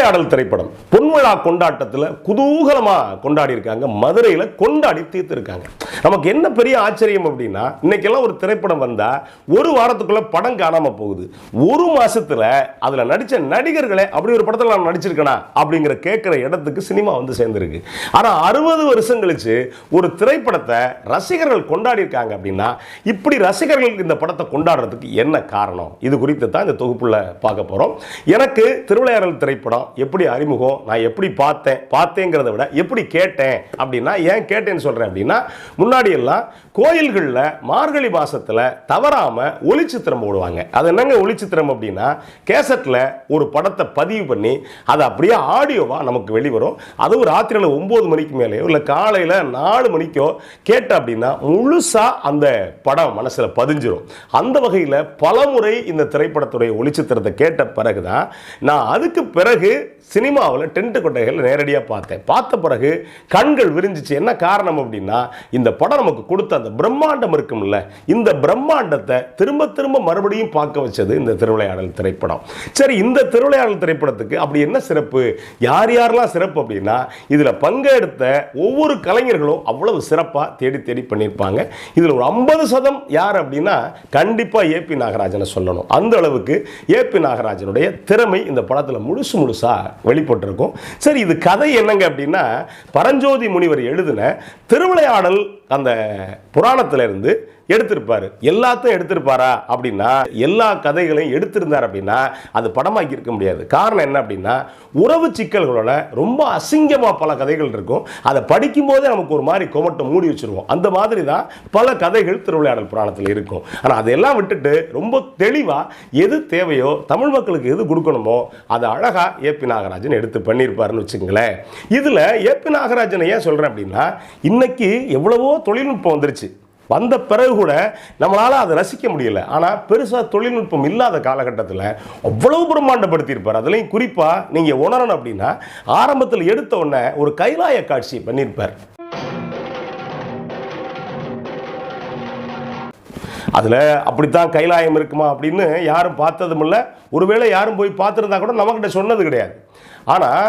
திருவிளையாடல் திரைப்படம் பொன்விழா கொண்டாட்டத்தில் குதூகலமாக கொண்டாடி இருக்காங்க மதுரையில் கொண்டாடி தீர்த்திருக்காங்க. நமக்கு என்ன பெரிய ஆச்சரியம் அப்படின்னா இன்னைக்கெல்லாம் ஒரு திரைப்படம் வந்தால் ஒரு வாரத்துக்குள்ள படம் காணாமல் போகுது. ஒரு மாசத்துல அதில் நடித்த நடிகர்களை அப்படி ஒரு படத்தில் நான் நடிச்சிருக்கேனா? அப்படிங்கிற கேட்குற இடத்துக்கு சினிமா வந்து சேர்ந்துருக்கு. ஆனால் அறுபது வருஷம் கழிச்சு ஒரு திரைப்படத்தை ரசிகர்கள் கொண்டாடி இருக்காங்க அப்படின்னா இப்படி ரசிகர்கள் இந்த படத்தை கொண்டாடுறதுக்கு என்ன காரணம்? இது குறித்து தான் இந்த தொகுப்புல பார்க்க போகிறோம் எனக்கு திருவிளையாடல் திரைப்படம் எப்படி அறிமுகம்? நான் எப்படி பார்த்தேன்? பார்த்தேங்கிறத விட எப்படி கேட்டேன்? அப்படின்னா ஏன் கேட்டேன்னு சொல்கிறேன் அப்படின்னா முன்னாடி எல்லாம் கோயில்களில் மார்கழி மாசத்தில் தவறாமல் ஒளிச்சித்திரம் போடுவாங்க. அது என்னங்க ஒளிச்சித்திரம் அப்படின்னா கேசட்டில் ஒரு படத்தை பதிவு பண்ணி அதை அப்படியே ஆடியோவாக நமக்கு வெளிவரும். அதுவும் ராத்திரியில் ஒம்பது மணிக்கு மேலேயோ இல்லை காலையில் நாலு மணிக்கோ கேட்ட அப்படின்னா முழுசாக அந்த படம் மனசில் பதிஞ்சிடும் அந்த வகையில் பலமுறை இந்த திரைப்படத்துடைய ஒளிச்சித்திரத்தை கேட்ட பிறகு தான் நான் அதுக்கு பிறகு சினிமாவில் டென்ட் கொட்டைகள் நேரடியாக பார்த்தேன். பார்த்த பிறகு கண்கள் விரிஞ்சிச்சு. என்ன காரணம் அப்படின்னா இந்த படம் நமக்கு கொடுத்த அந்த பிரம்மாண்டம் இருக்கும்ல இந்த பிரம்மாண்டத்தை திரும்ப திரும்ப மறுபடியும் பார்க்க வச்சது இந்த திருவிளையாடல் திரைப்படம். சரி இந்த திருவிளையாடல் திரைப்படத்துக்கு அப்படி என்ன சிறப்பு? யார் யாரெல்லாம் சிறப்பு அப்படின்னா இதில் பங்கெடுத்த ஒவ்வொரு கலைஞர்களும் அவ்வளவு சிறப்பாக தேடி தேடி பண்ணியிருப்பாங்க. இதில் ஒரு ஐம்பது சதம் யார் அப்படின்னா கண்டிப்பாக ஏபி நாகராஜனை சொல்லணும். அந்த அளவுக்கு ஏபி நாகராஜனுடைய திறமை இந்த படத்தில் முழுசு முழுசாக வெளிப்பட்டிருக்கும். சரி இது கதை என்னங்க அப்படின்னா பரஞ்சோதி முனிவர் எழுதின திருவிளையாடல் அந்த புராணத்திலிருந்து எடுத்திருப்பார். எல்லாத்தையும் எடுத்திருப்பாரா அப்படின்னா எல்லா கதைகளையும் எடுத்திருந்தார் அப்படின்னா அது படமாக்கி இருக்க முடியாது. காரணம் என்ன அப்படின்னா உறவு சிக்கல்களோட ரொம்ப அசிங்கமாக பல கதைகள் இருக்கும். அதை படிக்கும்போதே நமக்கு ஒரு மாதிரி கொமட்டை மூடி வச்சிருவோம். அந்த மாதிரி தான் பல கதைகள் திருவிளையாடல் புராணத்தில் இருக்கும். ஆனால் அதையெல்லாம் விட்டுட்டு ரொம்ப தெளிவாக எது தேவையோ தமிழ் மக்களுக்கு எது கொடுக்கணுமோ அதை அழகாக ஏபி நாகராஜன் எடுத்து பண்ணியிருப்பாருன்னு வச்சுங்களேன் இதில் ஏபி நாகராஜனை ஏன் சொல்கிறேன் அப்படின்னா இன்னைக்கு எவ்வளவோ தொழில்நுட்பம் வந்துருச்சு. வந்த பிறகு கூட நம்மளால் அதை ரசிக்க முடியல. ஆனால் பெருசாக தொழில்நுட்பம் இல்லாத காலகட்டத்தில் அவ்வளவு பிரம்மாண்டப்படுத்தியிருப்பார். அதுலேயும் குறிப்பாக நீங்கள் உணரணும் அப்படின்னா ஆரம்பத்தில் எடுத்த உடனே ஒரு கைலாய காட்சி பண்ணியிருப்பார். அதில் அப்படித்தான் கைலாயம் இருக்குமா அப்படின்னு யாரும் பார்த்ததும் இல்லை. ஒருவேளை யாரும் போய் பார்த்துருந்தா கூட நம்மக்கிட்ட சொன்னது கிடையாது. ஆனால்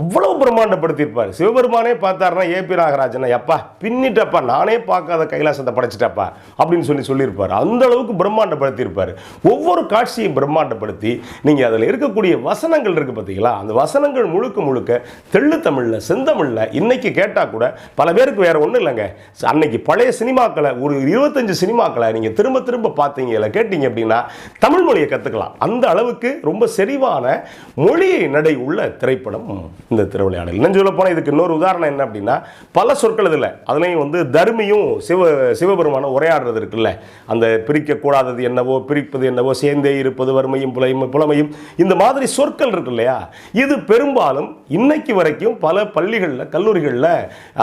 அவ்வளவு பிரம்மாண்டப்படுத்தியிருப்பார். சிவபெருமானே பார்த்தாருன்னா ஏபி நாகராஜன் எப்பா பின்னிட்டப்பா நானே பார்க்காத கைலாசத்தை படைச்சிட்டப்பா அப்படின்னு சொல்லி சொல்லியிருப்பார். அந்த அளவுக்கு பிரம்மாண்டப்படுத்தியிருப்பார். ஒவ்வொரு காட்சியும் பிரம்மாண்டப்படுத்தி நீங்கள் அதில் இருக்கக்கூடிய வசனங்கள் இருக்குது பார்த்தீங்களா அந்த வசனங்கள் முழுக்க முழுக்க தெள்ளு தமிழில் செந்தமிழில் இன்னைக்கு கேட்டால் கூட பல பேருக்கு வேற ஒன்றும் இல்லைங்க. அன்னைக்கு பழைய சினிமாக்களை ஒரு இருபத்தஞ்சு சினிமாக்களை நீங்கள் திரும்ப திரும்ப பார்த்தீங்க இல்லை கேட்டீங்க அப்படின்னா தமிழ் மொழியை கற்றுக்கலாம் அந்த அளவுக்கு ரொம்ப செறிவான மொழி நடை உள்ள திரைப்படம். இந்த திருவிளையாடல். இன்னும் சொல்ல போனால் இதுக்கு இன்னொரு உதாரணம் என்ன அப்படின்னா பல சொற்கள் இதில். அதுலேயும் வந்து தர்மியும் சிவ சிவபெருமான உரையாடுறது இருக்குல்ல. அந்த பிரிக்கக்கூடாதது என்னவோ பிரிப்பது என்னவோ சேர்ந்தே இருப்பது வறுமையும் புலையும் புலமையும் இந்த மாதிரி சொற்கள் இருக்கு இல்லையா? இது பெரும்பாலும் இன்னைக்கு வரைக்கும் பல பள்ளிகளில் கல்லூரிகளில்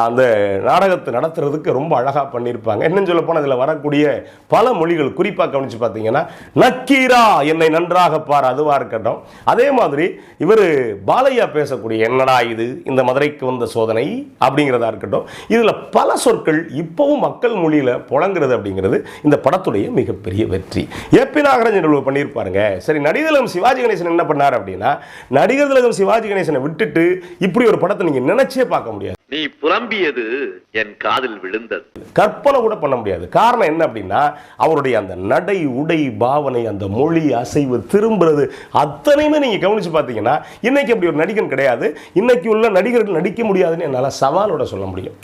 அந்த நாடகத்தை நடத்துறதுக்கு ரொம்ப அழகாக பண்ணியிருப்பாங்க. என்னன்னு சொல்ல போனால் இதில் வரக்கூடிய பல மொழிகள் குறிப்பாக கவனித்து பார்த்தீங்கன்னா நக்கீரா என்னை நன்றாக பார் அதுவாக இருக்கட்டும். அதே மாதிரி இவர் பாலையா பேசக்கூடிய என்னடா இது இந்த மதுரைக்கு வந்த சோதனை அப்படிங்கிறதா இருக்கட்டும். இதில் பல சொற்கள் இப்போவும் மக்கள் மொழியில் புழங்குறது அப்படிங்கிறது இந்த படத்துடைய மிகப்பெரிய வெற்றி. ஏபி நாகராஜன் இவ்வளவு பண்ணியிருப்பாருங்க. சரி நடிகதிலகம் சிவாஜி கணேசன் என்ன பண்ணார் அப்படின்னா நடிகர் திலகம் சிவாஜி கணேசனை விட்டுட்டு இப்படி ஒரு படத்தை நீங்கள் நினைச்சே பார்க்க முடியாது. நீ புலம்பியது என் காதில் விழுந்தது. கற்பனை கூட பண்ண முடியாது. காரணம் என்ன அப்படின்னா அவருடைய அந்த நடை உடை பாவனை அந்த மொழி அசைவு திரும்புறது அத்தனையுமே நீங்கள் கவனிச்சு பார்த்தீங்கன்னா இன்னைக்கு அப்படி ஒரு நடிகன் கிடையாது. இன்னைக்கு உள்ள நடிகர்கள் நடிக்க முடியாதுன்னு என்னால் சவாலோட சொல்ல முடியும்.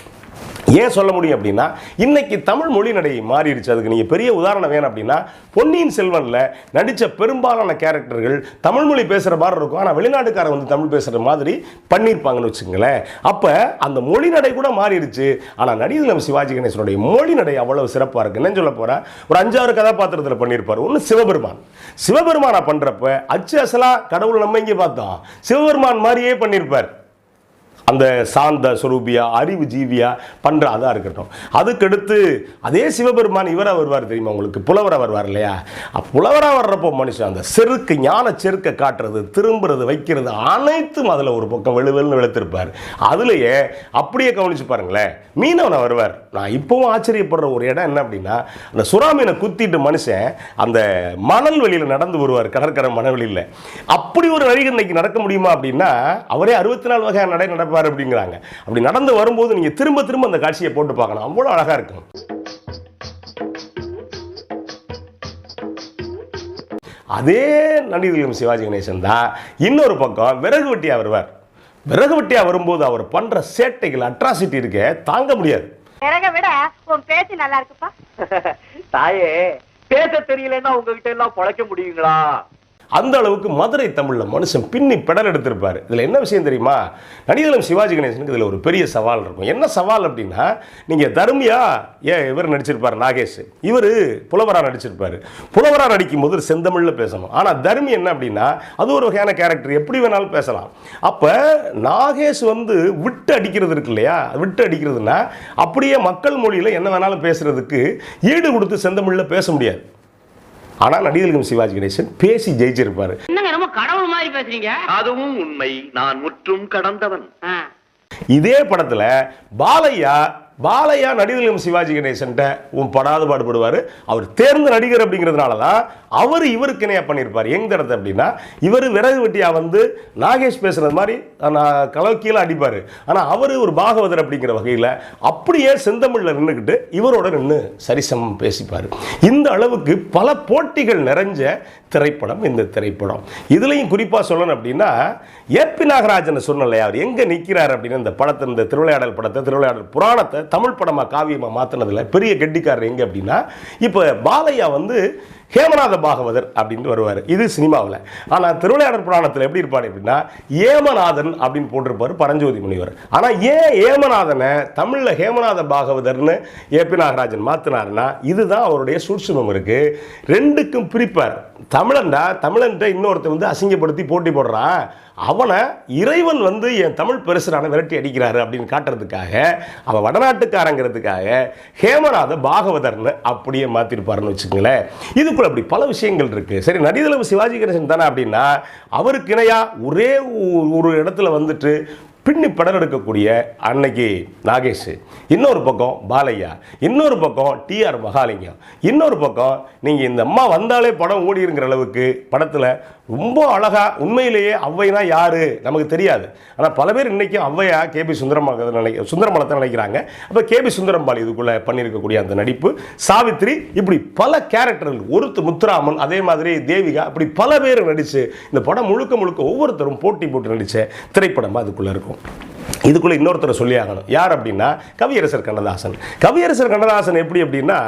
ஏன் சொல்ல முடியும் அப்படின்னா இன்னைக்கு தமிழ் மொழி நடை மாறிடுச்சு. அதுக்கு நீங்கள் பெரிய உதாரணம் வேணும் அப்படின்னா பொன்னியின் செல்வனில் நடித்த பெரும்பாலான கேரக்டர்கள் தமிழ் மொழி பேசுகிற மாதிரி இருக்கும். ஆனால் வெளிநாட்டுக்காரர் வந்து தமிழ் பேசுகிற மாதிரி பண்ணியிருப்பாங்கன்னு வச்சுங்களேன் அப்போ அந்த மொழி நடை கூட மாறிடுச்சு. ஆனால் நடிகர் சிவாஜி கணேசனுடைய மொழி நடை அவ்வளவு சிறப்பாக இருக்கு. என்ன சொல்ல போகிறேன் ஒரு அஞ்சாறு கதாபாத்திரத்தில் பண்ணியிருப்பார் ஒன்று சிவபெருமான். சிவபெருமானை பண்ணுறப்ப அச்சு அசலாக கடவுள் நம்ம இங்கே பார்த்தோம். சிவபெருமான் மாதிரியே பண்ணியிருப்பார் அந்த சாந்த சுரூபியா அறிவு ஜீவியா பண்ற அதா இருக்கட்டும். அதுக்கடுத்து அதே சிவபெருமான் இவரா வருவார் தெரியுமா உங்களுக்கு? புலவரா வருவார் இல்லையா? புலவராக புலவரா வர்றப்போ மனுஷன் அந்த செருக்கு ஞான செருக்கை காட்டுறது திரும்புறது வைக்கிறது அனைத்தும் அதில் ஒரு பக்கம் வெளுவெல்னு வெளுத்திருப்பார். அதுலயே அப்படியே கவனிச்சு பாருங்களேன். மீனவனை வருவார். நான் இப்பவும் ஆச்சரியப்படுற ஒரு இடம் என்ன அப்படின்னா அந்த சுறா மீனை குத்திட்டு மனுஷன் அந்த மணல் வெளியில் நடந்து வருவார். கடற்கரை மணவெளியில் அப்படி ஒரு வழி இன்னைக்கு நடக்க முடியுமா அப்படின்னா அவரே அறுபத்தி நாலு வகையான நடை நடப்பார் அப்படிங்கிறாங்க. அப்படி நடந்து வரும்போது நீங்க திரும்ப திரும்ப அந்த காட்சியை போட்டு பார்க்கணும். அவ்வளோ அழகா இருக்கும். அதே நடிகர்களும் சிவாஜி கணேசன் தான். இன்னொரு பக்கம் விறகு வெட்டியா வருவார். விறகு வெட்டியா வரும்போது அவர் பண்ற சேட்டைகள் அட்ராசிட்டி இருக்க தாங்க முடியாது. பிறக விட உன் பேச்சு நல்லா இருக்குப்பா. தாயே பேச தெரியலன்னா உங்ககிட்ட எல்லாம் பொழைக்க முடியுங்களா? அந்த அளவுக்கு மதுரை தமிழில் மனுஷன் பின்னி பெடல் எடுத்திருப்பார். இதில் என்ன விஷயம் தெரியுமா? நடிகலம் சிவாஜி கணேசனுக்கு இதில் ஒரு பெரிய சவால் இருக்கும். என்ன சவால் அப்படின்னா நீங்கள் தர்மியா? ஏ இவர் நடிச்சிருப்பார் நாகேஷ்? இவர் புலவரா நடிச்சிருப்பார். புலவரா நடிக்கும் போது செந்தமிழில் பேசணும். ஆனால் தர்மி என்ன அப்படின்னா அது ஒரு வகையான கேரக்டர் எப்படி வேணாலும் பேசலாம். அப்போ நாகேஷ் வந்து விட்டு அடிக்கிறது இருக்கு இல்லையா? விட்டு அடிக்கிறதுனா அப்படியே மக்கள் மொழியில் என்ன வேணாலும் பேசுகிறதுக்கு ஈடு கொடுத்து செந்தமிழில் பேச முடியாது. ஆனா நடிகர்களும் சிவாஜி கணேசன் பேசி ஜெயிச்சிருப்பாரு. என்னங்க ரொம்ப கடவுள் மாதிரி பேசுறீங்க? அதுவும் உண்மை. நான் முற்றும் கடந்தவன். இதே படத்துல பாலையா பாலையா நடிகர்களும் சிவாஜி கணேசன்ட்ட உன் படாத பாடுபடுவார். அவர் தேர்ந்த நடிகர் அப்படிங்கிறதுனால தான் அவர் இவருக்கு இணையாக பண்ணியிருப்பார். எங்க இடத்த அப்படின்னா இவர் விறகு வெட்டியாக வந்து நாகேஷ் பேசுகிறது மாதிரி நான் கலவு கீழே அடிப்பார். ஆனால் அவர் ஒரு பாகவதர் அப்படிங்கிற வகையில் அப்படியே செந்தமிழில் நின்றுக்கிட்டு இவரோட நின்று சரிசமம் பேசிப்பார். இந்த அளவுக்கு பல போட்டிகள் நிறைஞ்ச திரைப்படம் இந்த திரைப்படம். இதுலையும் குறிப்பாக சொல்லணும் அப்படின்னா ஏபி நாகராஜன் சொன்னலையா அவர் எங்கே நிற்கிறார் அப்படின்னு இந்த படத்தை இந்த திருவிளையாடல் படத்தை திருவிளையாடல் புராணத்தை தமிழ் படமாக காவியமாக மாற்றினதில் பெரிய கெட்டிக்காரர் எங்கே அப்படின்னா இப்போ பாலையா வந்து ஹேமநாத பாகவதர் அப்படின்னு வருவார். இது சினிமாவில். ஆனால் திருவிளையாடர் புராணத்தில் எப்படி இருப்பார் அப்படின்னா ஏமநாதன் அப்படின்னு போட்டிருப்பார் பரஞ்சோதி முனிவர். ஆனால் ஏன் ஏமநாதனை தமிழில் ஹேமநாத பாகவதர்னு ஏபி நாகராஜன் மாற்றினாருன்னா இதுதான் அவருடைய சூட்சுமம் இருக்குது ரெண்டுக்கும் பிரிப்பார். தமிழன்டா தமிழன்ட்ட இன்னொருத்த வந்து அசிங்கப்படுத்தி போட்டி போடுறான். அவனை இறைவன் வந்து என் தமிழ் பெருசரான விரட்டி அடிக்கிறாரு அப்படின்னு காட்டுறதுக்காக அவன் வடநாட்டுக்காரங்கிறதுக்காக ஹேமநாத பாகவதர்னு அப்படியே மாற்றிருப்பாருன்னு வச்சுக்கோங்களேன். இதுக்குள்ள அப்படி பல விஷயங்கள் இருக்குது சரி நடிதளவு சிவாஜி கணேசன் தானே அப்படின்னா அவருக்கு இணையாக ஒரே ஒரு இடத்துல வந்துட்டு பின்னி படம் எடுக்கக்கூடிய அன்னைக்கு நாகேஷ் இன்னொரு பக்கம் பாலையா இன்னொரு பக்கம் டிஆர் மகாலிங்கம் இன்னொரு பக்கம் நீங்கள் இந்த அம்மா வந்தாலே படம் ஓடிருங்கிற அளவுக்கு படத்தில் ரொம்ப அழகாக உண்மையிலேயே அவ்வைனா யார்? நமக்கு தெரியாது. ஆனால் பல பேர் இன்னைக்கும் அவ்வையா கேபி சுந்தரமாக நினைக்க சுந்தரமலத்தை நினைக்கிறாங்க. அப்போ கேபி சுந்தரம்பாள் இதுக்குள்ளே பண்ணியிருக்கக்கூடிய அந்த நடிப்பு சாவித்ரி இப்படி பல கேரக்டர்கள் ஒருத்தர் முத்துராமன் அதே மாதிரி தேவிகா இப்படி பல பேர் நடித்து இந்த படம் முழுக்க முழுக்க ஒவ்வொருத்தரும் போட்டி போட்டு நடித்த திரைப்படமாக அதுக்குள்ளே இருக்கும். இதுக்குள்ளே இன்னொருத்தரை சொல்லி ஆகணும். யார் அப்படின்னா கவியரசர் கண்ணதாசன். கவியரசர் கண்ணதாசன் எப்படி அப்படின்னா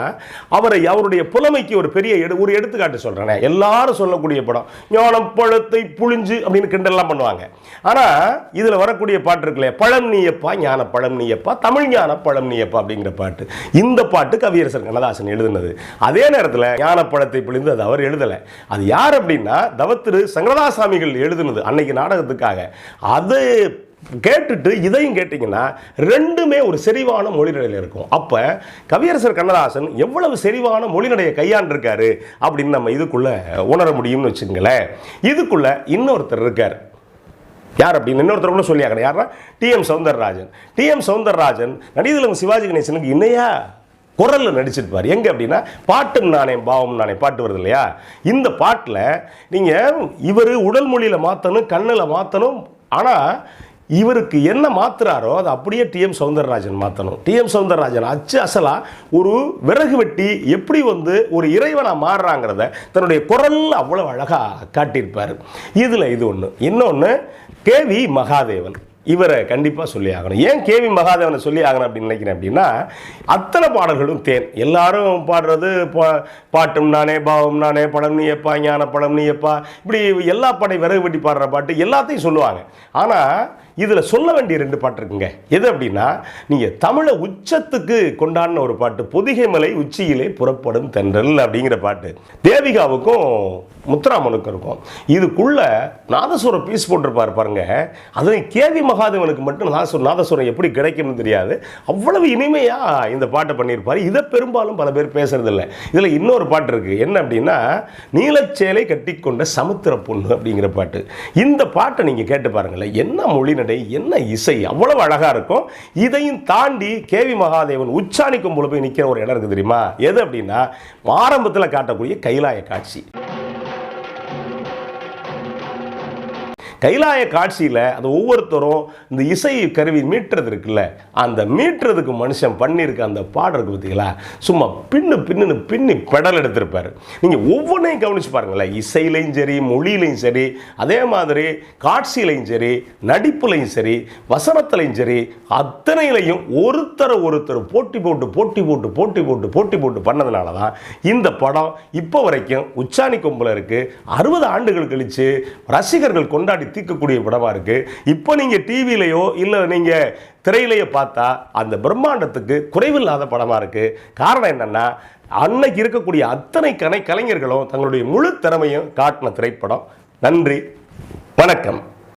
அவரை அவருடைய புலமைக்கு ஒரு பெரிய எடு ஒரு எடுத்துக்காட்டு சொல்கிறேனே எல்லாரும் சொல்லக்கூடிய படம் ஞானம் பழத்தை புழிஞ்சு அப்படின்னு கிண்டல்லாம் பண்ணுவாங்க. ஆனால் இதில் வரக்கூடிய பாட்டு இருக்குல்ல பழம் நீயப்பா ஞான பழம் நீயப்பா தமிழ் ஞான பழம் நீயப்பா அப்படிங்கிற பாட்டு. இந்த பாட்டு கவியரசர் கண்ணதாசன் எழுதுனது. அதே நேரத்தில் ஞான பழத்தை பிழிந்து அது அவர் எழுதலை. அது யார் அப்படின்னா தவத்திரு சங்கரதாசாமிகள் எழுதுனது அன்னைக்கு நாடகத்துக்காக. அது கேட்டுட்டு இதையும் கேட்டிங்கன்னா ரெண்டுமே ஒரு செறிவான மொழிநடையில் இருக்கும். அப்போ கவியரசர் கண்ணதாசன் எவ்வளவு செறிவான மொழிநடையை கையாண்டிருக்காரு அப்படின்னு நம்ம இதுக்குள்ளே உணர முடியும்னு வச்சுங்களேன் இதுக்குள்ளே இன்னொருத்தர் இருக்கார். யார் அப்படின்னு இன்னொருத்தர் கூட சொல்லி யாரா டிஎம் சௌந்தரராஜன் டிஎம் சவுந்தரராஜன். நடிகலம் சிவாஜி கணேசனுக்கு இணையா குரலில் நடிச்சிருப்பார். எங்கே அப்படின்னா பாட்டும் நானே பாவம் நானே பாட்டு வருது இல்லையா? இந்த பாட்டில் நீங்கள் இவர் உடல் மொழியில் மாற்றணும் கண்ணில் மாற்றணும் ஆனால் இவருக்கு என்ன மாத்துறாரோ அதை அப்படியே டிஎம் சௌந்தரராஜன் மாற்றணும் டிஎம் சௌந்தரராஜன் அச்சு அசலா ஒரு விறகு வெட்டி எப்படி வந்து ஒரு இறைவனாக மாறுறாங்கிறத தன்னுடைய குரல் அவ்வளோ அழகாக காட்டியிருப்பார். இதில் இது ஒன்று இன்னொன்று கேவி மகாதேவன். இவரை கண்டிப்பாக சொல்லி ஆகணும். ஏன் கேவி மகாதேவனை சொல்லி ஆகணும் அப்படின்னு நினைக்கிறேன் அப்படின்னா அத்தனை பாடல்களும் தேன். எல்லாரும் பாடுறது பா- பாட்டும் நானே பாவம் நானே படம் நீயப்பா ஞான படம் நீயப்பா இப்படி எல்லா படை விறகு வெட்டி பாடுற பாட்டு எல்லாத்தையும் சொல்லுவாங்க. ஆனால் இதில் சொல்ல வேண்டிய ரெண்டு பாட்டு இருக்குங்க. எது அப்படின்னா நீங்கள் தமிழை உச்சத்துக்கு கொண்டாடின ஒரு பாட்டு பொதிகை மலை உச்சியிலே புறப்படும் தென்றல் அப்படிங்கிற பாட்டு. தேவிகாவுக்கும் முத்துராமனுக்கும் இருக்கும். இதுக்குள்ள நாதஸ்வரம் பீஸ் போட்டிருப்பார் பாருங்க. அதனை கேவி மகாதேவனுக்கு மட்டும் நாதஸ்வரம் நாதஸ்வரம் எப்படி கிடைக்கும்னு தெரியாது. அவ்வளவு இனிமையாக இந்த பாட்டை பண்ணியிருப்பாரு. இதை பெரும்பாலும் பல பேர் பேசுறது இல்லை இன்னொரு பாட்டு இருக்கு. என்ன அப்படின்னா நீலச்சேலை கட்டிக்கொண்ட சமுத்திர பொண்ணு அப்படிங்கிற பாட்டு. இந்த பாட்டை நீங்கள் கேட்டு பாருங்களேன். என்ன மேடை என்ன இசை? அவ்வளவு அழகா இருக்கும். இதையும் தாண்டி கேவி மகாதேவன் உச்சாணி கொம்புல போய் நிக்கிற ஒரு இடம் இருக்கு தெரியுமா? எது அப்படின்னா ஆரம்பத்தில் காட்டக்கூடிய கைலாய காட்சி. கைலாய காட்சியில் அது ஒவ்வொருத்தரும் இந்த இசை கருவி மீட்டுறது இருக்குல்ல அந்த மீட்டுறதுக்கு மனுஷன் பண்ணியிருக்க அந்த பாடம் இருக்கு பார்த்தீங்களா சும்மா பின்னு பின்னுன்னு பின்னி பெடல் எடுத்திருப்பார். நீங்கள் ஒவ்வொன்றையும் கவனிச்சு பாருங்களேன். இசையிலையும் சரி மொழியிலையும் சரி அதே மாதிரி காட்சியிலையும் சரி நடிப்புலையும் சரி வசனத்துலையும் சரி அத்தனையிலையும் ஒருத்தரை ஒருத்தர் போட்டி போட்டு போட்டி போட்டு போட்டி போட்டு போட்டி போட்டு பண்ணதுனால தான் இந்த படம் இப்போ வரைக்கும் உச்சாணி கொம்பில் இருக்குது அறுபது ஆண்டுகள் கழித்து ரசிகர்கள் கொண்டாடி தீர்க்கக்கூடிய படமா இருக்கு. இப்போ நீங்க டிவிலையோ இல்லை நீங்க திரையிலேயோ பார்த்தா அந்த பிரம்மாண்டத்துக்கு குறைவில்லாத படமா இருக்கு. காரணம் என்னன்னா அன்னைக்கு இருக்கக்கூடிய அத்தனை கலை கலைஞர்களும் தங்களுடைய முழு திறமையும் காட்டின திரைப்படம். நன்றி. வணக்கம்.